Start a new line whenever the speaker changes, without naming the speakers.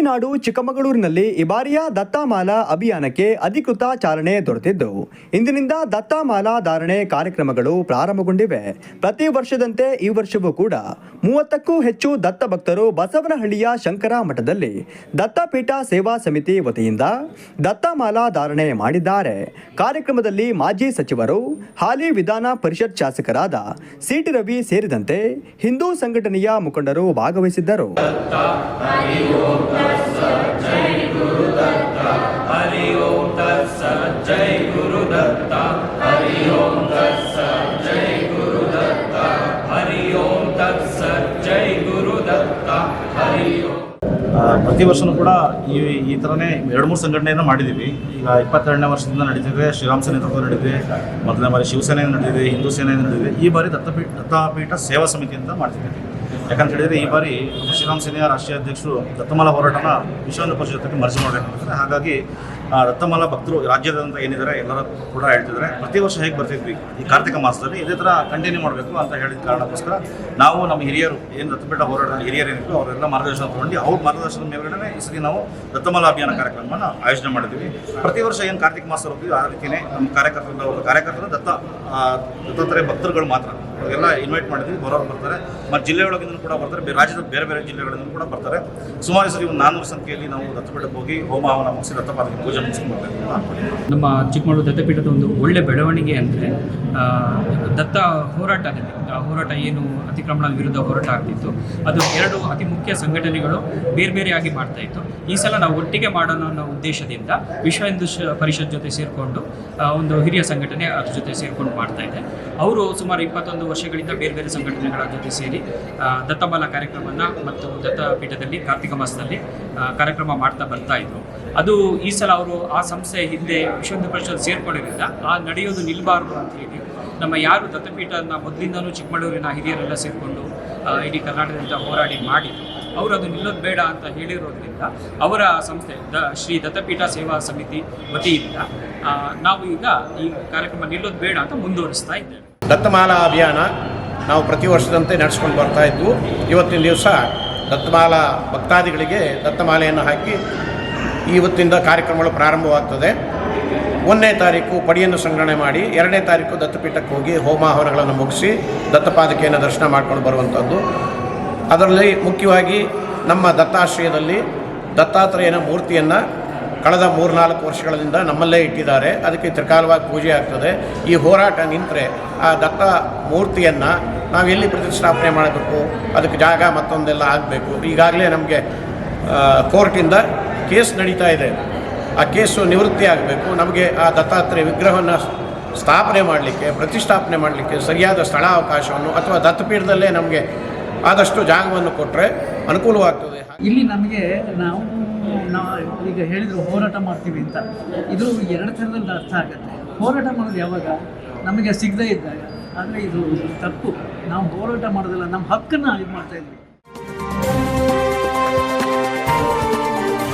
ಕಾಫಿನಾಡು ಚಿಕ್ಕಮಗಳೂರಿನಲ್ಲಿ ಈ ಬಾರಿಯ ದತ್ತಾಮಾಲಾ ಅಭಿಯಾನಕ್ಕೆ ಅಧಿಕೃತ ಚಾಲನೆ ದೊರೆತಿದ್ದು. ಇಂದಿನಿಂದ ದತ್ತಾಮಾಲಾ ಧಾರಣೆ ಕಾರ್ಯಕ್ರಮಗಳು ಪ್ರಾರಂಭಗೊಂಡಿವೆ. ಪ್ರತಿ ವರ್ಷದಂತೆ ಈ ವರ್ಷವೂ ಕೂಡ ಮೂವತ್ತಕ್ಕೂ ಹೆಚ್ಚು ದತ್ತ ಭಕ್ತರು ಬಸವನಹಳ್ಳಿಯ ಶಂಕರ ಮಠದಲ್ಲಿ ದತ್ತಪೀಠ ಸೇವಾ ಸಮಿತಿ ವತಿಯಿಂದ ದತ್ತಾಮಾಲಾ ಧಾರಣೆ ಮಾಡಿದ್ದಾರೆ. ಕಾರ್ಯಕ್ರಮದಲ್ಲಿ ಮಾಜಿ ಸಚಿವರು, ಹಾಲಿ ವಿಧಾನ ಪರಿಷತ್ ಶಾಸಕರಾದ ಸಿಟಿ ರವಿ ಸೇರಿದಂತೆ ಹಿಂದೂ ಸಂಘಟನೆಯ ಮುಖಂಡರು ಭಾಗವಹಿಸಿದ್ದರು.
जय गुरुदत्त। हरि ओम तत्सत्
ಪ್ರತಿ ವರ್ಷನೂ ಕೂಡ ಈ ಈ ಥರನೇ ಎರಡು ಮೂರು ಸಂಘಟನೆಯನ್ನು ಮಾಡಿದ್ದೀವಿ. ಈಗ ಇಪ್ಪತ್ತೆರಡನೇ ವರ್ಷದಿಂದ ನಡೀತಿದೆ, ಶ್ರೀರಾಮ್ ಸೇನೆ ನೇತೃತ್ವದಲ್ಲಿ ನಡೆದಿದೆ ಮೊದಲನೇ ಬಾರಿ ಶಿವಸೇನೆ ನಡೆದಿದೆ ಹಿಂದೂ ಸೇನೆ ನಡೆದಿದೆ ಈ ಬಾರಿ ದತ್ತಪೀಠ, ದತ್ತಾಪೀಠ ಸೇವಾ ಸಮಿತಿ ಅಂತ ಮಾಡ್ತಿದ್ದೀವಿ. ಯಾಕಂತ ಹೇಳಿದರೆ ಈ ಬಾರಿ ಶ್ರೀರಾಮ ಸೇನೆಯ ರಾಷ್ಟ್ರೀಯ ಅಧ್ಯಕ್ಷರು ದತ್ತಮಾಲ ಹೋರಾಟನ ವಿಶ್ವ ಪರಿಷತ್ತಕ್ಕೆ ಮರ್ಜಿ ಮಾಡಬೇಕಂತಂದರೆ ಹಾಗಾಗಿ ಆ, ದತ್ತಮಾಲಾ ಭಕ್ತರು ರಾಜ್ಯದಂತ ಏನಿದ್ದಾರೆ ಎಲ್ಲರೂ ಕೂಡ ಹೇಳ್ತಿದ್ದಾರೆ. ಪ್ರತಿ ವರ್ಷ ಹೇಗೆ ಬರ್ತಿದ್ವಿ? ಈ ಕಾರ್ತಿಕ ಮಾಸದಲ್ಲಿ ಇದೇ ಥರ ಕಂಟಿನ್ಯೂ ಮಾಡಬೇಕು ಅಂತ ಹೇಳಿದ ಕಾರಣಕ್ಕೋಸ್ಕರ ನಾವು ನಮ್ಮ ಹಿರಿಯರು ಏನು ದತ್ತಪೀಠ ಹೋರಾಟ ಹಿರಿಯರು ಏನಿದ್ರು ಅವರೆಲ್ಲ ಮಾರ್ಗದರ್ಶನ ತಗೊಂಡು ಅವ್ರ ಮಾರ್ಗದರ್ಶನ ಮೇಲ್ಗಡೆ ಈ ಸರಿ ನಾವು ರತ್ನಮಾಲ ಅಭಿಯಾನ ಕಾರ್ಯಕ್ರಮವನ್ನು ಆಯೋಜನೆ ಮಾಡಿದ್ವಿ ಪ್ರತಿ ವರ್ಷ ಏನು ಕಾರ್ತಿಕ ಮಾಸ ಹೋಗ್ತೀವಿ ಆ ರೀತಿಯೇ ನಮ್ಮ ಕಾರ್ಯಕರ್ತರು ಕಾರ್ಯಕರ್ತರು ದತ್ತ ದತ್ತಾತ್ರೇಯ ಭಕ್ತರುಗಳು ಮಾತ್ರ. ಅವರಿಗೆಲ್ಲ ಇನ್ವೈಟ್ ಮಾಡಿದ್ವಿ ಬರೋರು ಬರ್ತಾರೆ. ಮತ್ತು ಜಿಲ್ಲೆಯೊಳಗಿಂದ ಕೂಡ ಬರ್ತಾರೆ ಬೇರೆ ರಾಜ್ಯದ ಬೇರೆ ಬೇರೆ ಜಿಲ್ಲೆಗಳಿಂದ ಕೂಡ ಬರ್ತಾರೆ. ಸುಮಾರು ಸರಿ ಒಂದು ನಾನ್ನೂರು ಸಂಖ್ಯೆಯಲ್ಲಿ ನಾವು ದತ್ತಪೀಠಕ್ಕೆ ಹೋಗಿ ಹೋಮ ಹವನ ಮುಗಿಸಿ ದತ್ತಪಾದಕ್ಕೆ ಪೂಜೆ
ನಮ್ಮ ಚಿಕ್ಕಮಗಳೂರು ದತ್ತಪೀಠದ ಒಂದು ಒಳ್ಳೆ ಬೆಳವಣಿಗೆ ಅಂದರೆ ದತ್ತ ಹೋರಾಟದಲ್ಲಿ ಆ ಹೋರಾಟ ಏನು ಅತಿಕ್ರಮಣ ವಿರುದ್ಧ ಹೋರಾಟ ಆಗ್ತಿತ್ತು. ಅದು ಎರಡು ಅತಿ ಮುಖ್ಯ ಸಂಘಟನೆಗಳು ಬೇರೆ ಬೇರೆಯಾಗಿ ಮಾಡ್ತಾ ಇತ್ತು. ಈ ಸಲ ನಾವು ಒಟ್ಟಿಗೆ ಮಾಡೋಣ ಅನ್ನೋ ಉದ್ದೇಶದಿಂದ ವಿಶ್ವ ಹಿಂದೂ ಪರಿಷತ್ ಜೊತೆ ಸೇರಿಕೊಂಡು ಒಂದು ಹಿರಿಯ ಸಂಘಟನೆ ಅದ್ರ ಜೊತೆ ಸೇರಿಕೊಂಡು ಮಾಡ್ತಾ ಇದೆ. ಅವರು ಸುಮಾರು ಇಪ್ಪತ್ತೊಂದು ವರ್ಷಗಳಿಂದ ಬೇರೆ ಬೇರೆ ಸಂಘಟನೆಗಳ ಜೊತೆ ಸೇರಿ ದತ್ತಮಾಲ ಕಾರ್ಯಕ್ರಮವನ್ನು ಮತ್ತು ದತ್ತಪೀಠದಲ್ಲಿ ಕಾರ್ತಿಕ ಮಾಸದಲ್ಲಿ ಕಾರ್ಯಕ್ರಮ ಮಾಡ್ತಾ ಬರ್ತಾ ಇದ್ರು. ಅದು ಈ ಸಲ ಅವರು ಆ ಸಂಸ್ಥೆ ಹಿಂದೆ ವಿಶ್ವ ಪರಿಷತ್ ಸೇರ್ಕೊಂಡಿರೋದ್ರಿಂದ ಆ ನಡೆಯೋದು ನಿಲ್ಬಾರ್ದು ಅಂತ ಹೇಳಿ ನಮ್ಮ ಯಾರು ದತ್ತಪೀಠನ ಮೊದಲಿಂದನೂ ಚಿಕ್ಕಮಗಳೂರಿನ ಹಿರಿಯರೆಲ್ಲ ಸೇರಿಕೊಂಡು ಇಡೀ ಕರ್ನಾಟಕದಿಂದ ಹೋರಾಡಿ ಮಾಡಿದ್ರು ಅವರು ಅದು ನಿಲ್ಲೋದು ಬೇಡ ಅಂತ ಹೇಳಿರೋದ್ರಿಂದ ಅವರ ಸಂಸ್ಥೆ, ದ, ಶ್ರೀ ದತ್ತಪೀಠ ಸೇವಾ ಸಮಿತಿ ವತಿಯಿಂದ ನಾವು ಈಗ ಈ ಕಾರ್ಯಕ್ರಮ ನಿಲ್ಲೋದು ಬೇಡ ಅಂತ ಮುಂದುವರಿಸ್ತಾ ಇದ್ದೇವೆ.
ದತ್ತಮಾಲಾ ಅಭಿಯಾನ ನಾವು ಪ್ರತಿ ವರ್ಷದಂತೆ ನಡೆಸ್ಕೊಂಡು ಬರ್ತಾ ಇದ್ವು. ಇವತ್ತಿನ ದಿವಸ ದತ್ತಮಾಲಾ ಭಕ್ತಾದಿಗಳಿಗೆ ದತ್ತಮಾಲೆಯನ್ನು ಹಾಕಿ ಇವತ್ತಿಂದ ಕಾರ್ಯಕ್ರಮಗಳು ಪ್ರಾರಂಭವಾಗ್ತದೆ. ಒಂದನೇ ತಾರೀಕು ಪಡಿಯನ್ನು ಸಂಗ್ರಹಣೆ ಮಾಡಿ, ಎರಡನೇ ತಾರೀಕು ದತ್ತಪೀಠಕ್ಕೆ ಹೋಗಿ ಹೋಮ ಹವನಗಳನ್ನು ಮುಗಿಸಿ ದತ್ತಪಾದಕೆಯನ್ನು ದರ್ಶನ ಮಾಡ್ಕೊಂಡು ಬರುವಂಥದ್ದು. ಅದರಲ್ಲಿ ಮುಖ್ಯವಾಗಿ ನಮ್ಮ ದತ್ತಾಶ್ರಯದಲ್ಲಿ ದತ್ತಾತ್ರೇಯನ ಮೂರ್ತಿಯನ್ನು ಕಳೆದ ಮೂರ್ನಾಲ್ಕು ವರ್ಷಗಳಿಂದ ನಮ್ಮಲ್ಲೇ ಇಟ್ಟಿದ್ದಾರೆ. ಅದಕ್ಕೆ ತ್ರಿಕಾಲವಾಗಿ ಪೂಜೆ ಆಗ್ತದೆ. ಈ ಹೋರಾಟ ನಿಂತರೆ ಆ ದತ್ತ ಮೂರ್ತಿಯನ್ನು ನಾವು ಎಲ್ಲಿ ಪ್ರತಿಷ್ಠಾಪನೆ ಮಾಡಬೇಕು, ಅದಕ್ಕೆ ಜಾಗ ಮತ್ತೊಂದೆಲ್ಲ ಆಗಬೇಕು. ಈಗಾಗಲೇ ನಮಗೆ ಕೋರ್ಟಿಂದ ಕೇಸ್ ನಡೀತಾ ಇದೆ. ಆ ಕೇಸು ನಿವೃತ್ತಿ ಆಗಬೇಕು. ನಮಗೆ ಆ ದತ್ತಾತ್ರೇಯ ವಿಗ್ರಹವನ್ನು ಸ್ಥಾಪನೆ ಮಾಡಲಿಕ್ಕೆ, ಪ್ರತಿಷ್ಠಾಪನೆ ಮಾಡಲಿಕ್ಕೆ ಸರಿಯಾದ ಸ್ಥಳಾವಕಾಶವನ್ನು ಅಥವಾ ದತ್ತಪೀಠದಲ್ಲೇ ನಮಗೆ ಆದಷ್ಟು ಜಾಗವನ್ನು ಕೊಟ್ಟರೆ ಅನುಕೂಲವಾಗ್ತದೆ.
ಇಲ್ಲಿ ನಮಗೆ ನಾವು ನಾವು ಈಗ ಹೇಳಿದರು ಹೋರಾಟ ಮಾಡ್ತೀವಿ ಅಂತ. ಇದು ಎರಡು ಥರದಲ್ಲಿ ಅರ್ಥ ಆಗುತ್ತೆ. ಹೋರಾಟ ಮಾಡೋದು ಯಾವಾಗ? ನಮಗೆ ಸಿಗದೇ ಇದ್ದಾಗ. ಆದರೆ ಇದು ತಪ್ಪು. ನಾವು ಹೋರಾಟ ಮಾಡೋದಿಲ್ಲ, ನಮ್ಮ ಹಕ್ಕನ್ನು ಇದು ಮಾಡ್ತಾ ಇದ್ವಿ.